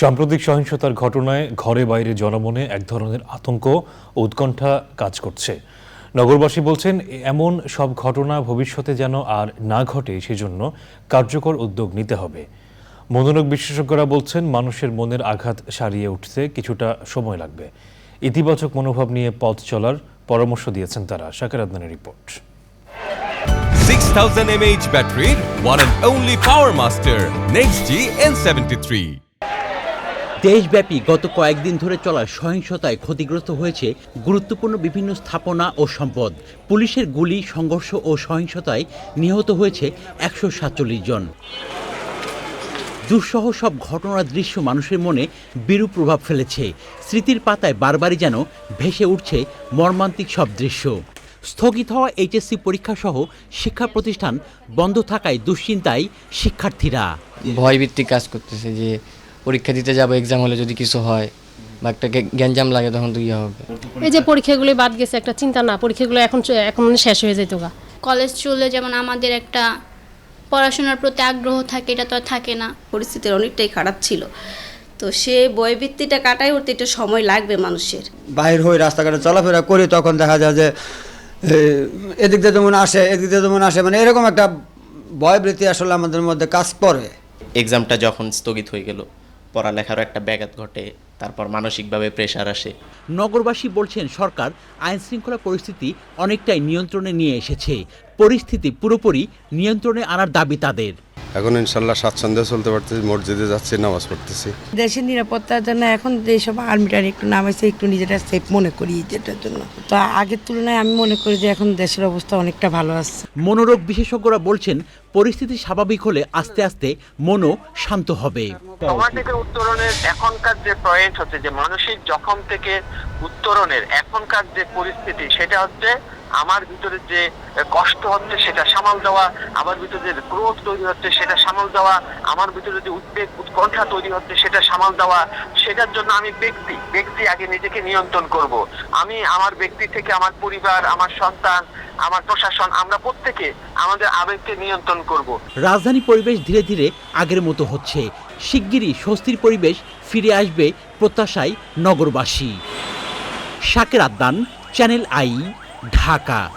সাম্প্রতিক সহিংসতার ঘটনায় ঘরে বাইরে জনমনে এক ধরনের আতঙ্ক উৎকণ্ঠা কাজ করছে। নগরবাসী বলছেন এমন সব ঘটনা ভবিষ্যতে যেন আর না ঘটে সেজন্য কার্যকর উদ্যোগ নিতে হবে। মনোরোগ বিশেষজ্ঞরা বলছেন মানুষের মনের আঘাত সারিয়ে উঠতে কিছুটা সময় লাগবে। ইতিবাচক মনোভাব নিয়ে পথ চলার পরামর্শ দিয়েছেন তারা। শাকের আদনানের report. 6000 mAh battery, one and only Power Master, Next G N73. দেশব্যাপী গত কয়েকদিন ধরে চলা সহিংসতায় ক্ষতিগ্রস্ত হয়েছে গুরুত্বপূর্ণ বিভিন্ন স্থাপনা ও সম্পদ। পুলিশের গুলি, সংঘর্ষ ও সহিংসতায় নিহত হয়েছে একশো সাতচল্লিশ জন। দুঃসহ সব ঘটনার দৃশ্য মানুষের মনে বিরূপ প্রভাব ফেলেছে। স্মৃতির পাতায় বারবারই যেন ভেসে উঠছে মর্মান্তিক সব দৃশ্য। স্থগিত হওয়া এইচএসসি পরীক্ষা সহ শিক্ষা প্রতিষ্ঠান বন্ধ থাকায় দুশ্চিন্তায় শিক্ষার্থীরা। ভয়ভিত্তিক কাজ করতেছে যে পরীক্ষা দিতে যাব এক্সাম হলে যদি কিছু হয় বা একটা গ্যাঞ্জাম লাগে তখন তো ইয়ে হবে। এই যে পরীক্ষাগুলো বাদ গেছে একটা চিন্তা না পরীক্ষাগুলো এখন এখন মানে শেষ হয়ে যেত গা। কলেজ চলে যেমন আমাদের একটা পড়াশোনার প্রতি আগ্রহ থাকে এটা তো আর থাকে না। পরিস্থিতি অনেকটাই খারাপ ছিল। তো সে বইভিত্তিটা কাটাই উঠতে একটু সময় লাগবে মানুষের। বাইর হয়ে রাস্তাঘাটে চলাফেরা করি তখন দেখা যায় যে এদিক দিয়ে যেমন আসে এদিক দিয়ে যেমন আসে মানে এরকম একটা ভয়বৃত্তি আসলে আমাদের মধ্যে কাজ করে। এক্সামটা যখন স্থগিত হয়ে গেল পড়ালেখারও একটা ব্যাঘাত ঘটে, তারপর মানসিকভাবে প্রেশার আসে। নগরবাসী বলছেন, সরকার আইন শৃঙ্খলা পরিস্থিতি অনেকটাই নিয়ন্ত্রণে নিয়ে এসেছে। পরিস্থিতি পুরোপুরি নিয়ন্ত্রণে আনার দাবি তাদের। এখন ইনশাল্লাহ স্বাচ্ছন্দ্যে চলতে পারতেছি মসজিদে যাচ্ছি নামাজ পড়তেছি। দেশের নিরাপত্তার জন্য এখন যেসব আর্মিটার একটু নামাইছে একটু নিজেটা সেফ মনে করি যেটার জন্য। তো আগের তুলনায় আমি মনে করি যে এখন দেশের অবস্থা অনেকটা ভালো আছে। মনোরোগ বিশেষজ্ঞরা বলছেন পরিস্থিতি স্বাভাবিক হলে আস্তে আস্তে মনও শান্ত হবে। তোমার থেকে উত্তরণের এখনকার যে প্রয়াস হচ্ছে যে মানসিক জখম থেকে উত্তরণের এখনকার যে পরিস্থিতি সেটা হচ্ছে আমার ভিতরে যে কষ্ট হচ্ছে সেটা সামাল দেওয়া, আমার ভিতরে যে ক্রোধ তৈরি হচ্ছে সেটা সামাল দেওয়া, আমার ভিতরে যে উদ্বেগ, উৎকণ্ঠা তৈরি হচ্ছে সেটা সামাল দেওয়া, সেটার জন্য আমি ব্যক্তি ব্যক্তি আগে নিজেকে নিয়ন্ত্রণ করব। আমি আমার ব্যক্তি থেকে আমার পরিবার, আমার সন্তান, আমার প্রশাসন, আমরা প্রত্যেকে আমাদের আবেগকে নিয়ন্ত্রণ করব। রাজধানী পরিবেশ ধীরে ধীরে আগের মতো হচ্ছে। শিগগিরই স্বস্তির পরিবেশ ফিরে আসবে প্রত্যাশায় নগরবাসী। শাকের আদান, চ্যানেল আই ঢাকা।